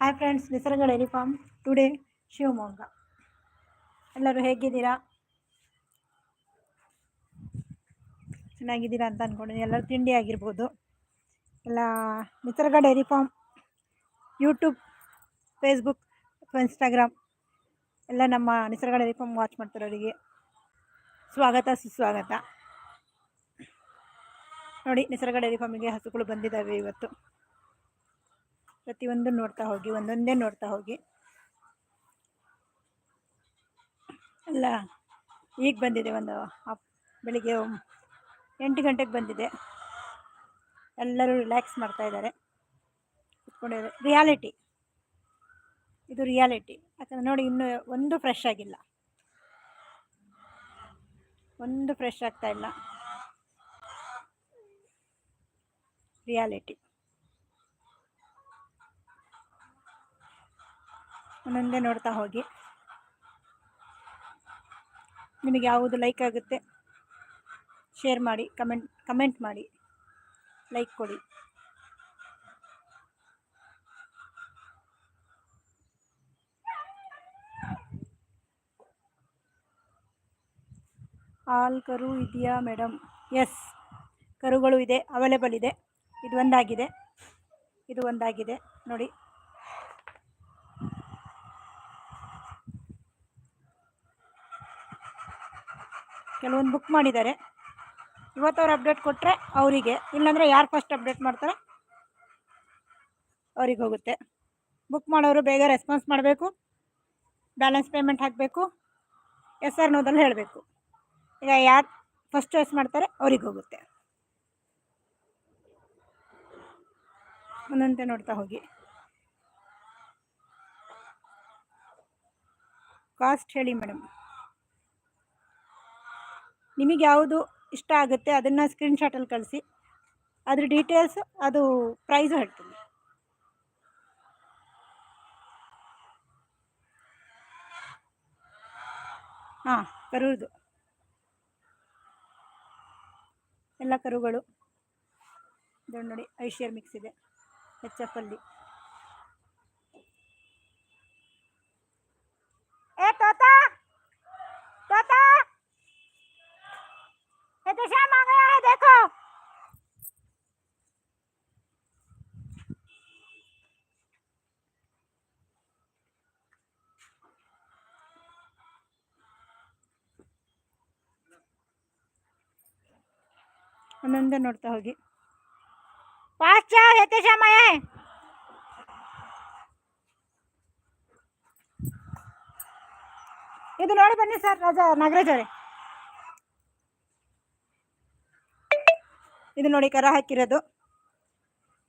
Hi friends Nisarga dairy farm today Shivamogga. ಎಲ್ಲರೂ ಹೇಗಿದ್ದೀರಾ? ಚೆನ್ನಾಗಿದ್ದೀರಾ ಅಂತ ಅಂದ್ಕೊಂಡಿದ್ದೀನಿ ಎಲ್ಲರೂ ತಿಂಡಿ ಆಗಿರ್ಬೋದು. ಎಲ್ಲ Nisarga dairy farm YouTube Facebook ಅಥವಾ ಇನ್ಸ್ಟಾಗ್ರಾಮ್ ಎಲ್ಲ ನಮ್ಮ ನಿಸರ್ಗ ಡೈರಿ ಫಾರ್ಮ್ ವಾಚ್ ಮಾಡ್ತಿರೋರಿಗೆ ಸ್ವಾಗತ, ಸುಸ್ವಾಗತ. ನೋಡಿ ನಿಸರ್ಗ ಡೈರಿ ಫಾರ್ಮಿಗೆ ಹಸುಗಳು ಬಂದಿದ್ದಾವೆ ಇವತ್ತು. ಪ್ರತಿಯೊಂದು ನೋಡ್ತಾ ಹೋಗಿ, ಒಂದೊಂದೇ ನೋಡ್ತಾ ಹೋಗಿ. ಅಲ್ಲ, ಈಗ ಬಂದಿದೆ ಒಂದು ಬೆಳಿಗ್ಗೆ ಎಂಟು ಗಂಟೆಗೆ ಬಂದಿದೆ. ಎಲ್ಲರೂ ರಿಲ್ಯಾಕ್ಸ್ ಮಾಡ್ತಾ ಇದ್ದಾರೆ. ಕುತ್ಕೊಂಡಿದ್ದಾರೆ. ರಿಯಾಲಿಟಿ ಇದು ರಿಯಾಲಿಟಿ ಯಾಕಂದ್ರೆ ನೋಡಿ, ಇನ್ನೂ ಒಂದು ಫ್ರೆಶ್ ಆಗಿಲ್ಲ. ಒಂದು ಫ್ರೆಶ್ ಆಗ್ತಾ ಇಲ್ಲ. ರಿಯಾಲಿಟಿ ಒಂದೊಂದೇ ನೋಡ್ತಾ ಹೋಗಿ. ನಿಮಗೆ ಯಾವುದು ಲೈಕ್ ಆಗುತ್ತೆ ಶೇರ್ ಮಾಡಿ ಕಮೆಂಟ್ ಕಮೆಂಟ್ ಮಾಡಿ ಲೈಕ್ ಕೊಡಿ. ಆಲ್ ಕರು ಇದೆಯಾ ಮೇಡಮ್ ಎಸ್ ಕರುಗಳು ಇದೆ ಅವೈಲೇಬಲ್ ಇದೆ. ಇದು ಒಂದಾಗಿದೆ. ಇದು ಒಂದಾಗಿದೆ. ನೋಡಿ. ಕೆಲವೊಂದು ಬುಕ್ ಮಾಡಿದ್ದಾರೆ. ಇವತ್ತು ಅವ್ರು ಅಪ್ಡೇಟ್ ಕೊಟ್ಟರೆ ಅವರಿಗೆ. ಇಲ್ಲಾಂದರೆ ಯಾರು ಫಸ್ಟ್ ಅಪ್ಡೇಟ್ ಮಾಡ್ತಾರೆ ಅವ್ರಿಗೆ ಹೋಗುತ್ತೆ. ಬುಕ್ ಮಾಡೋರು ಬೇಗ ರೆಸ್ಪಾನ್ಸ್ ಮಾಡಬೇಕು. ಬ್ಯಾಲೆನ್ಸ್ ಪೇಮೆಂಟ್ ಹಾಕಬೇಕು. ಎಸ್ ಆರ್ ನೋದಲ್ಲಿ ಹೇಳಬೇಕು. ಈಗ ಯಾರು ಫಸ್ಟ್ ಚಾಯ್ಸ್ ಮಾಡ್ತಾರೆ ಅವ್ರಿಗೆ ಹೋಗುತ್ತೆ. ಒಂದಂತೆ ನೋಡ್ತಾ ಹೋಗಿ. ಕಾಸ್ಟ್ ಹೇಳಿ ಮೇಡಮ್ ನಿಮಗೆ ಯಾವುದು ಇಷ್ಟ ಆಗುತ್ತೆ ಅದನ್ನು ಸ್ಕ್ರೀನ್ಶಾಟಲ್ಲಿ ಕಳಿಸಿ. ಅದ್ರ ಡೀಟೇಲ್ಸ್ ಅದು ಪ್ರೈಸು ಹೇಳ್ತೀನಿ. ಹಾಂ, ಕರುದು. ಎಲ್ಲ ಕರುಗಳು. ದೊಡ್ಡ ನೋಡಿ ಐಶಿಯರ್ ಮಿಕ್ಸ್ ಇದೆ. ಎಚ್ ಎಫ್ ಅಲ್ಲಿ. ಏ, ತಾತ! तोता ये तो श्याम नोड़ता होगी। पाँच चार ये तो श्याम तो नोड़ बनी सर राजा नागरेजरे ಇದು ನೋಡಿ ಕರ ಹಾಕಿರೋದು.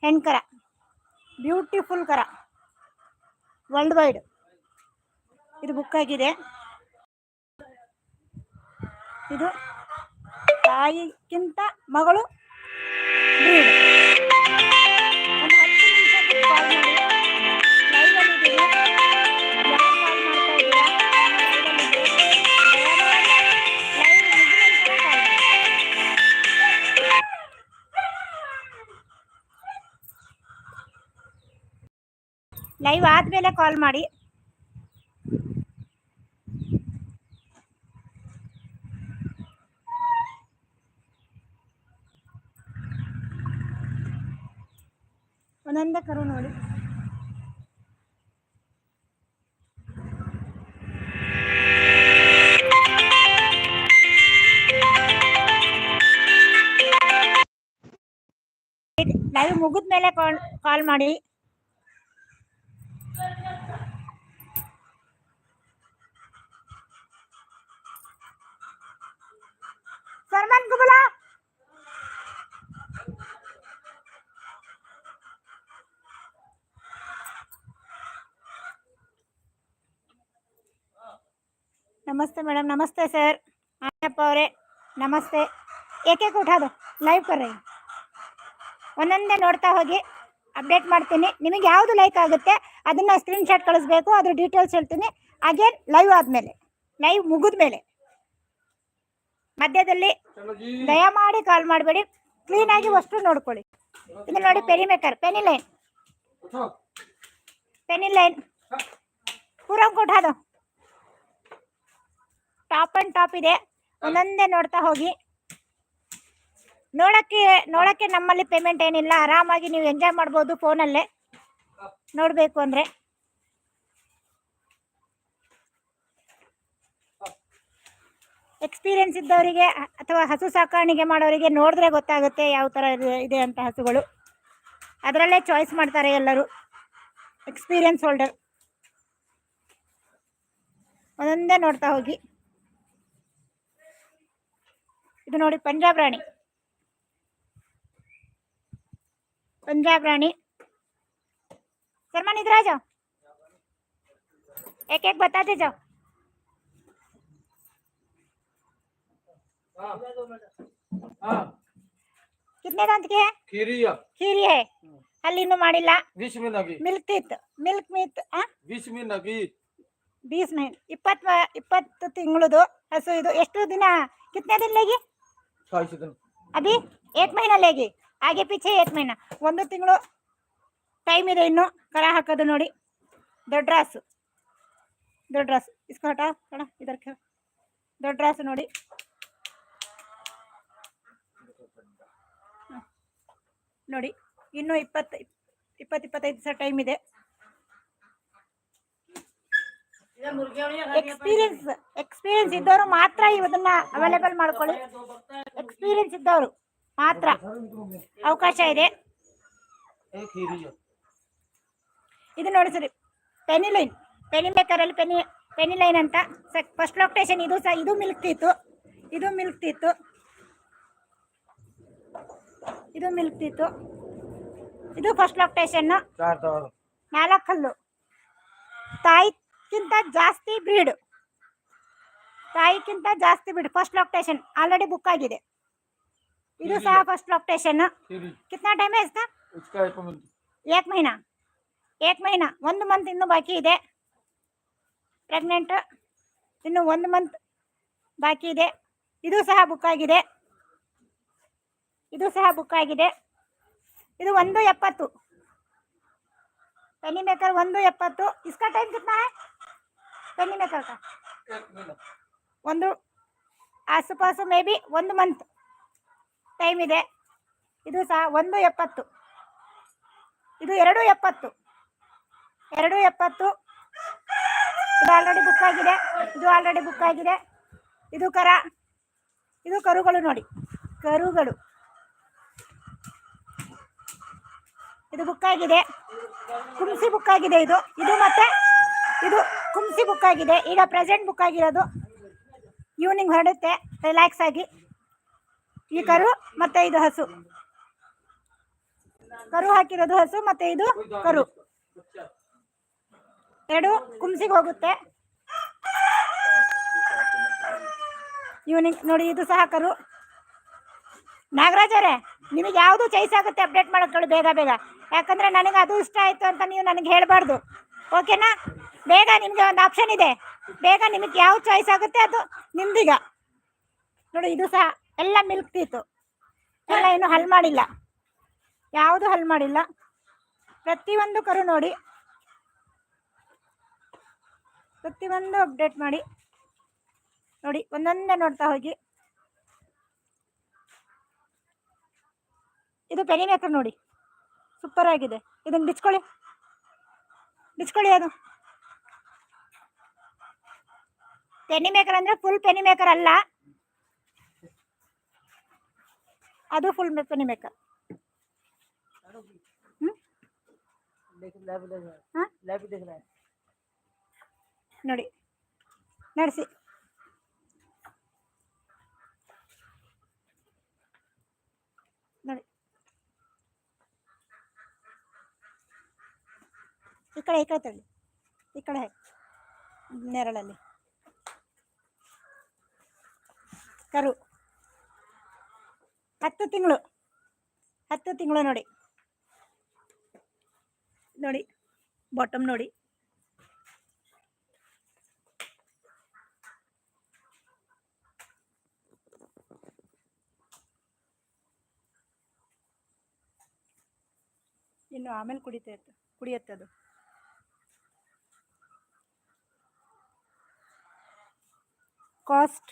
ಹೆಣ್ಕರ ಬ್ಯೂಟಿಫುಲ್ ಕರ. ವರ್ಲ್ಡ್ ವೈಡ್ ಇದು ಬುಕ್ ಆಗಿದೆ. ಇದು ತಾಯಿಗಿಂತ ಮಗಳು ಲೈವ್ ಆದಮೇಲೆ ಕಾಲ್ ಮಾಡಿ. ಒಂದೊಂದೇ ಕರು ನೋಡಿ. ಲೈವ್ ಮುಗಿದ ಮೇಲೆ ಕಾಲ್ ಕಾಲ್ ಮಾಡಿ. ನಮಸ್ತೆ ಮೇಡಮ್, ನಮಸ್ತೆ ಸರ್. ಆಯಪ್ಪ ಅವರೇ, ನಮಸ್ತೆ. ಏಕೆ ಅದು? ಲೈವ್ ಕರ್ರಿ ಒಂದೊಂದೇ ನೋಡ್ತಾ ಹೋಗಿ ಅಪ್ಡೇಟ್ ಮಾಡ್ತೀನಿ. ನಿಮಗೆ ಯಾವುದು ಲೈಕ್ ಆಗುತ್ತೆ, ಅದನ್ನು ಸ್ಕ್ರೀನ್ಶಾಟ್ ಕಳಿಸ್ಬೇಕು, ಅದ್ರ ಡೀಟೇಲ್ಸ್ ಹೇಳ್ತೀನಿ. ಅಗೇನ್ ಲೈವ್ ಆದಮೇಲೆ. ಲೈವ್ ಮುಗಿದ ಮೇಲೆ ಮಧ್ಯದಲ್ಲಿ ದಯಮಾಡಿ ಕಾಲ್ ಮಾಡಬೇಡಿ. ಕ್ಲೀನ್ ಆಗಿ ವಸ್ತು ನೋಡ್ಕೊಳ್ಳಿ. ಇದು ನೋಡಿ penny maker penny line penny line ಪೂರಂ ಕೊಠಾದು ಟಾಪ್ ಅಂಡ್ ಟಾಪ್ ಇದೆ. ಒಂದೊಂದೇ ನೋಡ್ತಾ ಹೋಗಿ. ನೋಡಕ್ಕೆ ನೋಡಕ್ಕೆ ನಮ್ಮಲ್ಲಿ ಪೇಮೆಂಟ್ ಏನಿಲ್ಲ. ಆರಾಮಾಗಿ ನೀವು ಎಂಜಾಯ್ ಮಾಡ್ಬೋದು ಫೋನಲ್ಲೇ ನೋಡಬೇಕು ಅಂದರೆ. ಎಕ್ಸ್ಪೀರಿಯನ್ಸ್ ಇದ್ದವರಿಗೆ ಅಥವಾ ಹಸು ಸಾಕಾಣಿಕೆ ಮಾಡೋರಿಗೆ ನೋಡಿದ್ರೆ ಗೊತ್ತಾಗುತ್ತೆ ಯಾವ ಥರ ಇದೆ- ಇದೆ ಅಂತ ಹಸುಗಳು. ಅದರಲ್ಲೇ ಚಾಯ್ಸ್ ಮಾಡ್ತಾರೆ ಎಲ್ಲರೂ. ಎಕ್ಸ್ಪೀರಿಯನ್ಸ್ ಹೋಲ್ಡರ್ ಒಂದೊಂದೇ ನೋಡ್ತಾ ಹೋಗಿ. ಇದು ನೋಡಿ ಪಂಜಾಬ್ ರಾಣಿ पंजाब रानी सलमान इधर आ जाओ एक एक बताते जाओ हाँ कितने दांत के है खीरिया ಖೀರಿ है ಅಲ್ಲಿ ಇನ್ನೂ ಮಾಡಿಲ್ಲ विष में नगी ಮಿಲ್ಕ್ ಇತ್ತು ಮಿಲ್ಕ್ ಮೀತ್ ಆ विष में नगी ಬೀಸ್ ಮೈನ್ ಇಪ್ಪತ್ತು ಇಪ್ಪತ್ತು ತಿಂಗಳದು ಹಸು ಇದು ಎಷ್ಟು ದಿನ ಕಿತ್ನೆ ದಿನ ಲೇಗಿ अट्ठाईस दिन ಅಭಿ ಏಕ್ ಮಹಿನಾ ಲೇಗಿ ಹಾಗೆ ಪಿಛೆ ಏಕ್ ಮಹಿನಾ ಒಂದು ತಿಂಗಳು ಟೈಮ್ ಇದೆ ಇನ್ನು ಕರ ಹಾಕೋದು ನೋಡಿ ದೊಡ್ಡ ರಾಸು ದೊಡ್ಡ ರಾಸು ಇಸ್ಕೊ ಹಟ ಕಣ ಇದರ ದೊಡ್ಡ ರಾಸು ನೋಡಿ ಹ. ನೋಡಿ ಇನ್ನು ಇಪ್ಪತ್ತು ಇಪ್ಪತ್ತು ಇಪ್ಪತ್ತೈದು ದಿವಸ ಟೈಮ್ ಇದೆ ಎಕ್ಸ್ಪೀರಿಯನ್ಸ್ ಎಕ್ಸ್ಪೀರಿಯನ್ಸ್ ಇದ್ದವರು ಮಾತ್ರ ಇವನ್ನ ಅವೈಲೇಬಲ್ ಮಾಡ್ಕೊಳ್ಳಿ ಎಕ್ಸ್ಪೀರಿಯನ್ಸ್ ಇದ್ದವರು. ಮಾತ್ರ. ಅವಕಾಶ ಇದೆ. ಇದು ನೋಡಿ ಸರಿ. ಪೆನಿ ಲೈನ್ ಪೆನಿ ಮೇಕರಲ್ಲಿ ಪೆನಿ ಪೆನಿಲೈನ್ ಅಂತ. ಫಸ್ಟ್ ಲೊಕೇಶನ್ ಇದು ಸಹ ಇದು ಮಿಲ್ಕ್ ತೀತು ಇದು ಮಿಲ್ಕ್ ತೀತು ಇದು ಮಿಲ್ಕ್ ತೀತು ಇದು ಫಸ್ಟ್ ಲೊಕೇಶನ್ ನಾಲ್ಕಲ್ಲು. ತಾಯಿಕ್ಕಿಂತ ಜಾಸ್ತಿ ಬ್ರೀಡ್ ತಾಯಿಕ್ಕಿಂತ ಜಾಸ್ತಿ ಬಿಡು. ಫಸ್ಟ್ ಲೊಕ್ಟೇಶನ್ ಆಲ್ರೆಡಿ ಬುಕ್ ಆಗಿದೆ. ಇದು ಸಹ ಫಸ್ಟ್ ಲೊಕ್ಟೇಶನ್ ಕಿತ್ನಾ ಟೈಮ್ ಏಕ್ ಮಹಿನಾ. ಏಕ್ ಮಹಿನಾ. ಒಂದು ಮಂತ್ ಇನ್ನು ಬಾಕಿ ಇದೆ. ಪ್ರೆಗ್ನೆಂಟ್ ಇನ್ನು ಒಂದು ಮಂತ್ ಬಾಕಿ ಇದೆ. ಇದು ಸಹ ಬುಕ್ ಆಗಿದೆ. ಇದು ಸಹ ಬುಕ್ ಆಗಿದೆ. ಇದು ಒಂದು ಎಪ್ಪತ್ತು. ಪೆನ್ನಿ ಮೇಕರ್ ಒಂದು ಎಪ್ಪತ್ತು. ಇಸ್ಕಾ ಟೈಮ್ ಕಿತ್ನಾ है ಪೆನ್ನಿ ಮೇಕರ್ ಕಾ? ಒಂದು ಆಸುಪಾಸು ಮೇ ಬಿ ಒಂದು ಮಂತ್ ಟೈಮ್ ಇದೆ. ಇದು ಸಹ ಒಂದು ಎಪ್ಪತ್ತು. ಇದು ಎರಡು ಎಪ್ಪತ್ತು. ಎರಡು ಎಪ್ಪತ್ತು. ಇದು ಆಲ್ರೆಡಿ ಬುಕ್ ಆಗಿದೆ. ಇದು ಆಲ್ರೆಡಿ ಬುಕ್ ಆಗಿದೆ. ಇದು ಕರ. ಇದು ಕರುಗಳು ನೋಡಿ. ಕರುಗಳು. ಇದು ಬುಕ್ ಆಗಿದೆ. ಕುಂಸಿ ಬುಕ್ ಆಗಿದೆ ಇದು. ಇದು ಮತ್ತೆ ಇದು ಕುಂಸಿ ಬುಕ್ ಆಗಿದೆ. ಈಗ ಪ್ರೆಸೆಂಟ್ ಬುಕ್ ಆಗಿರೋದು. ಈವ್ನಿಂಗ್ ಹೊರಡುತ್ತೆ. ರಿಲ್ಯಾಕ್ಸ್ ಆಗಿ. ಈ ಕರು ಮತ್ತೆ ಇದು ಹಸು. ಕರು ಹಾಕಿರೋದು ಹಸು ಮತ್ತೆ ಇದು ಕರು. ಎರಡು ಕುಂಸಿಗೆ ಹೋಗುತ್ತೆ. ಈವ್ನಿಂಗ್ ನೋಡಿ, ಇದು ಸಹ ಕರು. ನಾಗರಾಜರೇ ನಿಮಗೆ ಯಾವುದು ಚೈಸ್ ಆಗುತ್ತೆ ಅಪ್ಡೇಟ್ ಮಾಡೋದು ಬೇಗ ಬೇಗ. ಯಾಕಂದ್ರೆ ನನಗೆ ಅದು ಇಷ್ಟ ಆಯ್ತು ಅಂತ ನೀವು ನನಗೆ ಹೇಳಬಾರ್ದು. ಓಕೆನಾ ಬೇಗ ನಿಮಗೆ ಒಂದು ಆಪ್ಷನ್ ಇದೆ. ಬೇಗ ನಿಮಗೆ ಯಾವ ಚಾಯ್ಸ್ ಆಗುತ್ತೆ ಅದು ನಿಮ್ದೀಗ. ನೋಡಿ, ಇದು ಸಹ ಎಲ್ಲ ಮಿಲ್ಕ್ ತೀತು ಎಲ್ಲ ಏನು ಹಲ್ ಮಾಡಿಲ್ಲ. ಯಾವುದು ಹಲ್ ಮಾಡಿಲ್ಲ. ಪ್ರತಿಯೊಂದು ಕರು ನೋಡಿ. ಪ್ರತಿಯೊಂದು ಅಪ್ಡೇಟ್ ಮಾಡಿ. ನೋಡಿ, ಒಂದೊಂದೇ ನೋಡ್ತಾ ಹೋಗಿ. ಇದು ಪೆನಿ ನೋಡಿ. ಸೂಪರ್ ಆಗಿದೆ. ಇದನ್ನ ಬಿಚ್ಕೊಳ್ಳಿ. ಬಿಚ್ಕೊಳ್ಳಿ ಅದು. ಪೆನಿ ಮೇಕರ್ ಅಂದರೆ ಫುಲ್ ಪೆನಿ ಮೇಕರ್ ಅಲ್ಲ. ಅದು ಫುಲ್ ಪೆನಿ ಮೇಕರ್? ನೋಡಿ. ನಡೆಸಿ. ನೋಡಿ. ಈ ಕಡೆ ಈ ಕಡೆ ತಳ್ಳಿ. ಈ ಕಡೆ ನೆರಳಲ್ಲಿ. ಕರು. ಹತ್ತು ತಿಂಗಳು. ಹತ್ತು ತಿಂಗಳು ನೋಡಿ. ನೋಡಿ ಬಾಟಮ್ ನೋಡಿ. ಇನ್ನು ಆಮೇಲೆ ಕುಡಿತೈತೆ ಕುಡಿಯತ್ತೆ ಅದು. Cost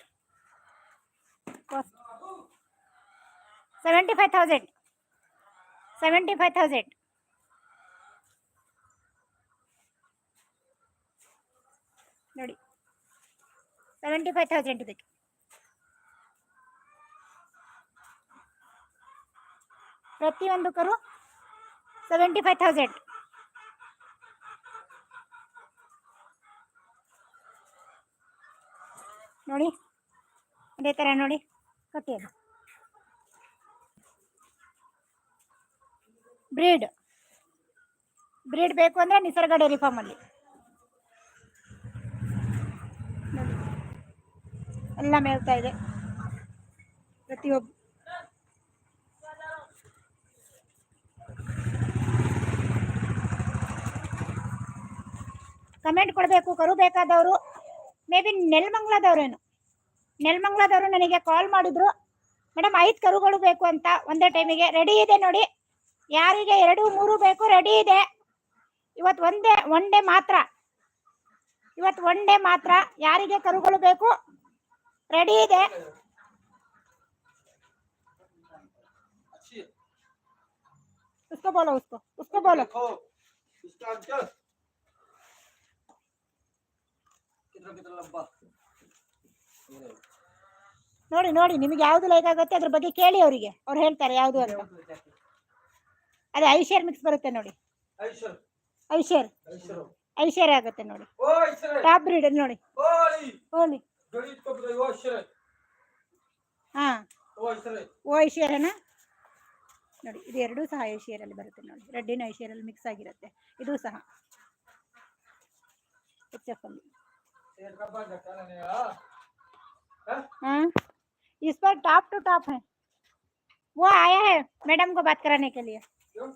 seventy five thousand seventy five thousand ನೋಡಿ. ಸೆವೆಂಟಿ ಫೈವ್ ತೌಸಂಡ್ ಇದಕ್ಕೆ. ಪ್ರತಿಯೊಂದು ಕರು ಸೆವೆಂಟಿ ಫೈವ್ ತೌಸಂಡ್ ನೋಡಿ. ಅದೇ ಥರ ನೋಡಿ. ಕಟ್ಟಿ ಅದು ಬ್ರೀಡ್ ಬ್ರೀಡ್ ಬೇಕು ಅಂದ್ರೆ ನಿಸರ್ಗ ಡೈರಿ ಫಾರ್ಮ್ ಅಲ್ಲಿ. ಎಲ್ಲ ಮೇಲ್ತಾ ಇದೆ. ಪ್ರತಿಯೊಬ್ಬ ಕಮೆಂಟ್ ಕೊಡಬೇಕು, ಕರು ಬೇಕಾದವರು. May be ನೆಲಮಂಗ್ಲದವ್ರೇನು? ನೆಲಮಂಗ್ಲದವರು ನನಗೆ ಕಾಲ್ ಮಾಡಿದ್ರು ಮೇಡಮ್ ಐದು ಕರುಗಳು ಬೇಕು ಅಂತ ಒಂದೇ ಟೈಮಿಗೆ ರೆಡಿ ಇದೆ ನೋಡಿ ಯಾರಿಗೆ ಎರಡು ಮೂರು ಬೇಕು ರೆಡಿ ಇದೆ ಇವತ್ತು ಒಂದೇ ಒನ್ ಡೇ ಮಾತ್ರ ಇವತ್ತು ಒನ್ ಡೇ ಮಾತ್ರ ಯಾರಿಗೆ ಕರುಗಳು ಬೇಕು ರೆಡಿ ಇದೆ अच्छी है ಉಸ್ಕೋ ಬೋಲೋ ಉಸ್ಕೋ ಉಸ್ಕೋ ಬೋಲೋ देखो इसका अंतर कितना कितना लंबा ये देखो। ನೋಡಿ ನೋಡಿ ನಿಮಗೆ ಯಾವುದು ಲೈಕ್ ಆಗುತ್ತೆ ಅದ್ರ ಬಗ್ಗೆ ಕೇಳಿ ಅವರಿಗೆ. ಅವ್ರು ಹೇಳ್ತಾರೆ ಯಾವುದು ಅಂತ. ಅದೇ ಐಶೇರ್ ಮಿಕ್ಸ್ ಬರುತ್ತೆ ನೋಡಿ. ಐಶೇರ್ ಐಶೇರ್ ಆಗುತ್ತೆ ನೋಡಿ. ಟಾಪ್ ಬ್ರೀಡ್ ನೋಡಿ. ಹೋಲಿ ಹಾ. ಓ ಐಶೇರನ ನೋಡಿ ಇದು ಎರಡೂ ಸಹ ಐಶೇರಲ್ಲಿ ಬರುತ್ತೆ ನೋಡಿ. ರೆಡ್ಡಿನ ಐಶೇರಲ್ಲಿ ಮಿಕ್ಸ್ ಆಗಿರುತ್ತೆ. ಇದು ಸಹ. ಎಚ್ ಎಫ್ ಅಲ್ಲಿ ಹಾ? इस पर टॉप टू टॉप है वो आया है मैडम को बात कराने के लिए क्यों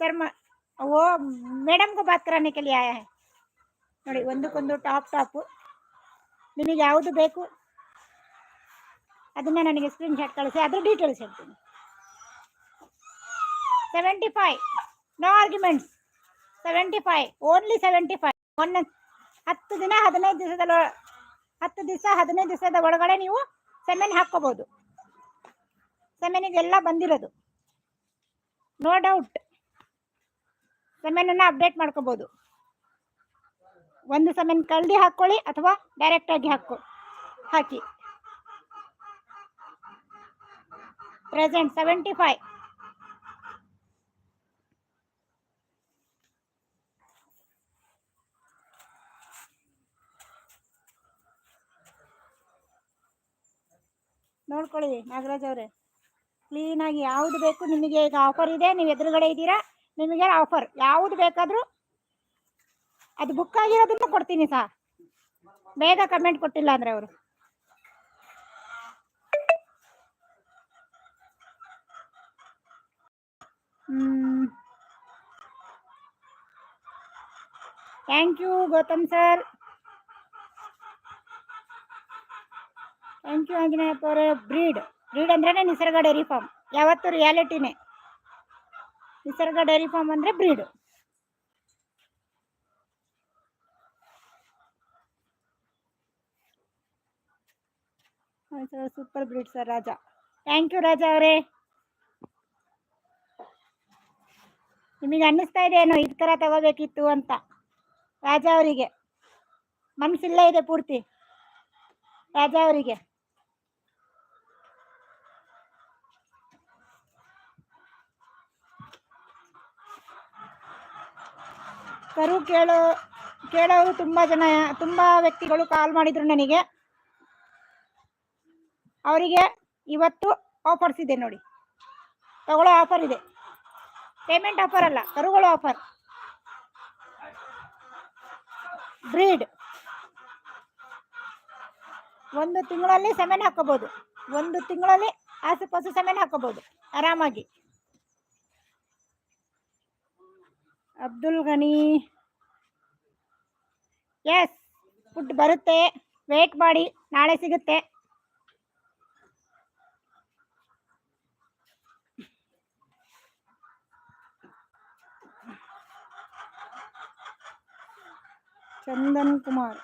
सर म- वो ಮೇಡಮ್ को बात कराने के लिए आया है ನೋಡಿ ಒಂದಕ್ಕೊಂದು ಟಾಪ್ ಟಾಪು ನಿಮಗೆ ಯಾವುದು ಬೇಕು ಅದನ್ನ ನನಗೆ ಸ್ಕ್ರೀನ್ ಶಾಟ್ ಕಳಿಸಿ ಅದ್ರ ಡೀಟೇಲ್ಸ್ ಹೇಳ್ತೀನಿ seventy five no arguments seventy five only seventy five one ಹತ್ತು ದಿನ ಹದಿನೈದು ದಿವಸದ ಹತ್ತು ದಿವಸ ಹದಿನೈದು ದಿವಸದ ಒಳಗಡೆ ನೀವು ಸೆಮೆನ್ ಹಾಕ್ಕೋಬೋದು. ಸೆಮೆನಿಗೆಲ್ಲ ಬಂದಿರೋದು. ನೋ ಡೌಟ್ ಸೆಮೆನನ್ನು ಅಪ್ಡೇಟ್ ಮಾಡ್ಕೋಬೋದು. ಒಂದು ಸೆಮೆನ್ ಕಳ್ದಿ ಹಾಕ್ಕೊಳ್ಳಿ ಅಥವಾ ಡೈರೆಕ್ಟಾಗಿ ಹಾಕೋ, ಹಾಕಿ. ಪ್ರೆಸೆಂಟ್ ಸೆವೆಂಟಿ ಫೈವ್ ನೋಡ್ಕೊಳ್ಳಿ ನಾಗರಾಜ್ ಅವರೇ. ಕ್ಲೀನಾಗಿ ಯಾವುದು ಬೇಕು ನಿಮಗೆ ಈಗ ಆಫರ್ ಇದೆ, ನೀವು ಎದುರುಗಡೆ ಇದ್ದೀರಾ, ನಿಮಗೆ ಆಫರ್ ಯಾವುದು ಬೇಕಾದರೂ ಅದು ಬುಕ್ ಆಗಿರೋದನ್ನು ಕೊಡ್ತೀನಿ ಸಹ ಬೇಗ ಕಮೆಂಟ್ ಕೊಟ್ಟಿಲ್ಲ ಅಂದ್ರೆ ಅವರು. Thank you Gautam sir thank you Anjaneyappa ಅವರೇ ಬ್ರೀಡ್ ಬ್ರೀಡ್ ಅಂದ್ರೆ ನಿಸರ್ಗ ಡೈರಿ ಫಾರ್ಮ್ ಯಾವತ್ತೂ ರಿಯಾಲಿಟಿನೇ ನಿಸರ್ಗ ಡೈರಿ ಫಾರ್ಮ್ ಅಂದರೆ breed super breed sir Raja. Thank you Raja ಅವರೇ. ನಿಮಗೆ ಅನ್ನಿಸ್ತಾ ಇದೆ ಈ ಥರ ತಗೋಬೇಕಿತ್ತು ಅಂತ. ರಾಜಾ ಅವರಿಗೆ. ಮನಸ್ಸಿಲ್ಲೇ ಇದೆ ಪೂರ್ತಿ. ರಾಜಾ ಅವರಿಗೆ. ಕರು ಕೇಳೋ, ಕೇಳೋರು ತುಂಬ ಜನ, ತುಂಬ ವ್ಯಕ್ತಿಗಳು ಕಾಲ್ ಮಾಡಿದ್ರು ನನಗೆ. ಅವರಿಗೆ ಇವತ್ತು ಆಫರ್ಸ್ ಇದೆ ನೋಡಿ. ತಗೊಳ್ಳೋ ಆಫರ್ ಇದೆ. ಪೇಮೆಂಟ್ ಆಫರ್ ಅಲ್ಲ, ಕರುಗಳು ಆಫರ್ ಬ್ರೀಡ್ ಒಂದು ತಿಂಗಳಲ್ಲಿ ಸೆಮೆನ್ ಹಾಕೋಬೋದು ಒಂದು ತಿಂಗಳಲ್ಲಿ ಆಸುಪಾಸು ಸೆಮೆನ್ ಹಾಕೋಬೋದು ಆರಾಮಾಗಿ. ಅಬ್ದುಲ್ ಗನಿ ಎಸ್ ಫುಡ್ ಬರುತ್ತೆ ವೇಟ್ ಮಾಡಿ ನಾಳೆ ಸಿಗುತ್ತೆ ಚಂದನ್ ಕುಮಾರ್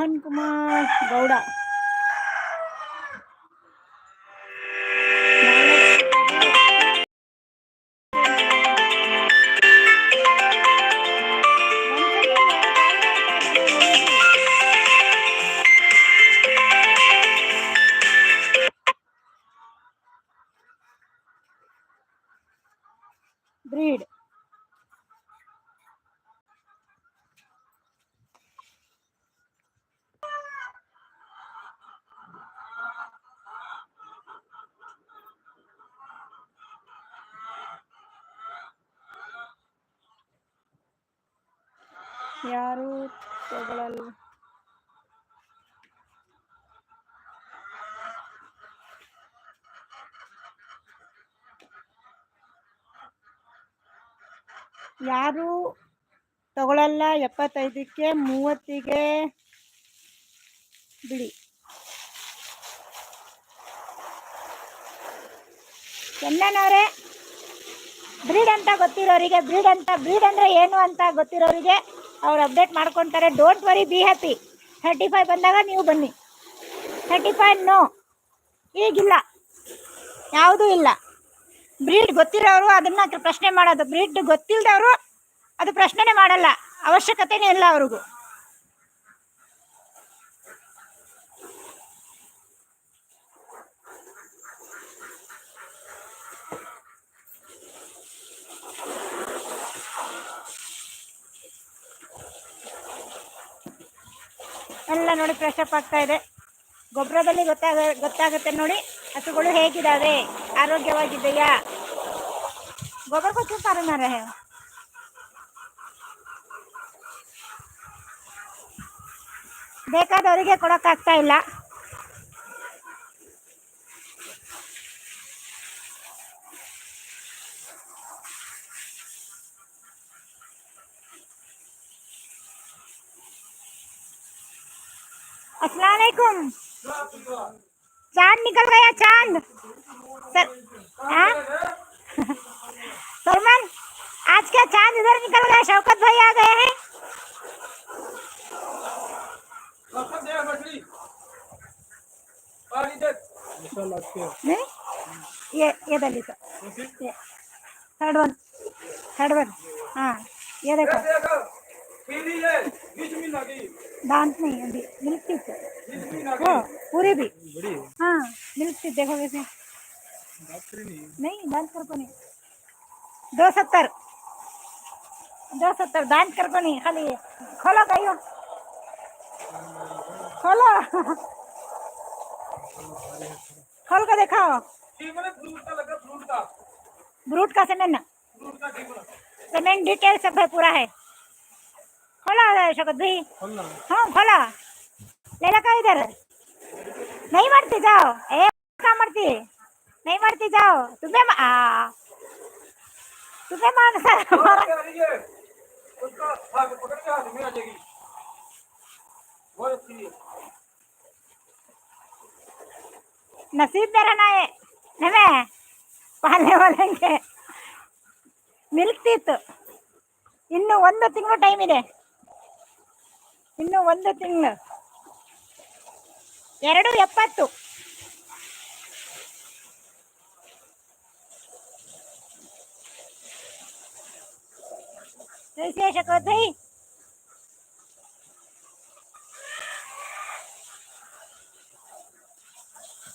मोहन कुमार गौड़ा। ಯಾರು ತಗೊಳಲ್ಲ. ಎಪ್ಪತ್ತೈದಕ್ಕೆ ಮೂವತ್ತಿಗೆ ಬಿಡಿ. ಚೆನ್ನನವರೇ ಬ್ರೀಡ್ ಅಂತ ಗೊತ್ತಿರೋರಿಗೆ, ಬ್ರೀಡ್ ಅಂತ, ಬ್ರೀಡ್ ಅಂದರೆ ಏನು ಅಂತ ಗೊತ್ತಿರೋರಿಗೆ ಅವ್ರು ಅಪ್ಡೇಟ್ ಮಾಡ್ಕೊತಾರೆ. Don't worry be happy thirty five ಬಂದಾಗ ನೀವು ಬನ್ನಿ. ಥರ್ಟಿ ಫೈವ್ ನೋ ಈಗಿಲ್ಲ. ಯಾವುದೂ ಇಲ್ಲ. ಬ್ರೀಡ್ ಗೊತ್ತಿರೋರು ಅದನ್ನ ಪ್ರಶ್ನೆ ಮಾಡೋದು. ಬ್ರೀಡ್ ಗೊತ್ತಿಲ್ಲದವರು ಅದು ಪ್ರಶ್ನೆನೇ ಮಾಡಲ್ಲ. ಅವಶ್ಯಕತೆನೇ ಇಲ್ಲ ಅವ್ರಿಗೂ. ಎಲ್ಲ ನೋಡಿ ಫ್ರೆಶ್ ಆಗ್ತಾ ಇದೆ. ಗೊಬ್ಬರದಲ್ಲಿ ಗೊತ್ತಾಗ ಗೊತ್ತಾಗುತ್ತೆ ನೋಡಿ. ಹಸುಗಳು ಹೇಗಿದ್ದಾವೆ ಆರೋಗ್ಯವಾಗಿದೆಯಾ? ಗೊಬ್ಬರ ಕೊಚ್ಚಿರ್ತಾರೆ ಮಾರ ಬೇಕಾದವರಿಗೆ ಕೊಡೋಕ್ಕಾಗ್ತಾ ಇಲ್ಲ अस्सलाम वालेकुम चांद निकल गया चांद सर हाँ? सलमान आज क्या चाँद इधर निकल गया? शौकत भाई आ गए हैं। ये ये देखो थर्ड वन थर्ड वन हाँ ये देखो। दांत नहीं अभी मिल्क हाँ, पूरी भी। हाँ। मिल्क देखो वैसे नहीं नहीं दांत कर को दो सत्तर। दो सत्तर दांत कर को खाली। खोलो कहियो। खोलो। खोल के दिखाओ। का ब्रूट का सीमेंट का है सीमेंट डिटेल सब है पूरा है। खोलो शौकत भाई। हाँ खोला। ले लगा इधर? नहीं मरती जाओ। ए क्या मरती? नहीं मरती जाओ तुम्हें मा- आ तुम्हें मान और क्या रही है उसका हाथ पकड़ के हाथ में आ जाएगी बहुत अच्छी है नसीब में रहना है हमें ಪಾಲನೆ ವಾಲೆಂಗೆ ಮಿಲ್ಕ್ ಟೀತ್ ಇನ್ನು ಒಂದು ತಿಂಗಳು ಟೈಮ್ ಇದೆ ಇನ್ನು ಒಂದು ತಿಂಗಳು ಎರಡು ಎಪ್ಪತ್ತು ವಿಶೇಷ ಕೊದ್ರಿ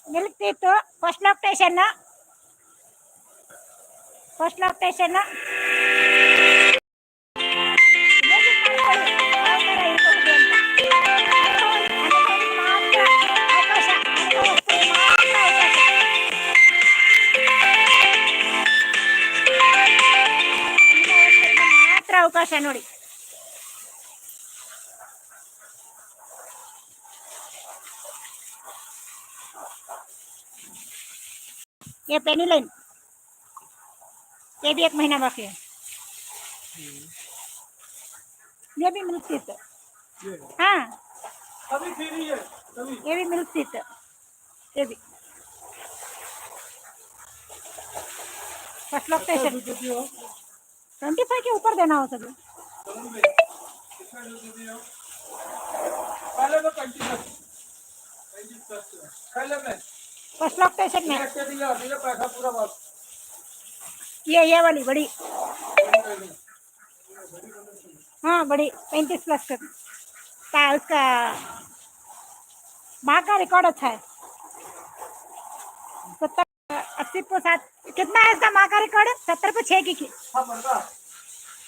milk teeth first location first location ಅವಕಾಶ ನೋಡಿ ये पेनी लाइन ये भी एक महीना बाकी है ये भी मिल्क टीथ ये हाँ अभी फ्री है अभी ये भी मिल्क टीथ ये भी फर्स्ट लोकेशन देती हो ट्वेंटी फाइव के ऊपर देना हो सके फ़र्स्ट लॉक कैसे में। ये ये वाली बड़ी। हाँ बड़ी पैंतीस प्लस का उसका बाघ का रिकॉर्ड अच्छा है। सत्तर अस्सी पो सात। कितना है इसका माँ का रिकॉर्ड सत्तर पो छः की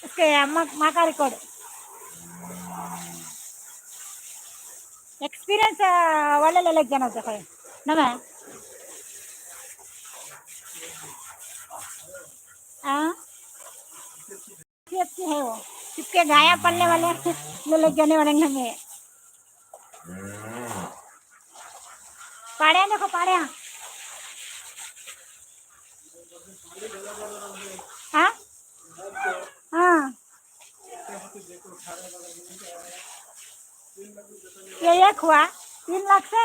इसके माँ का रिकॉर्ड एक्सपीरियंस ಎಕ್ಸ್ಪೀರಿಯನ್ಸ್ ಒಳ್ಳೆ ಲೈಕ್ ಜನ ತಗೊಳ್ಳಿ ನಮ್ಮ अच्छी अच्छी है? वो। चिपके गाया पलने वाले ले लग जाने वाले हमें हम्म। पाड़े देखो पाड़े ये एक हुआ। तीन लाख से?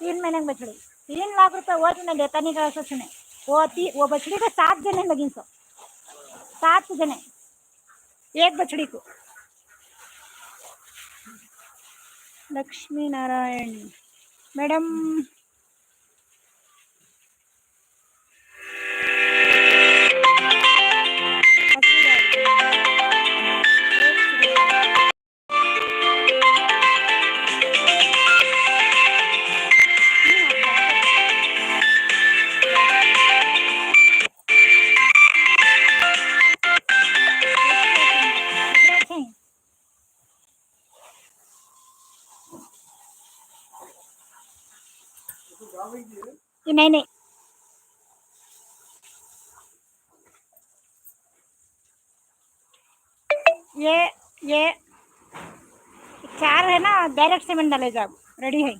तीन महीने की बछड़ी। तीन लाख रुपए वो सुने देता नहीं करा सुने वो ती, वो बछड़ी को सात जने लगी सो। सात जने। एक बछड़ी को। Lakshmi Narayan madam direct cement डाले जाओ रेडी है?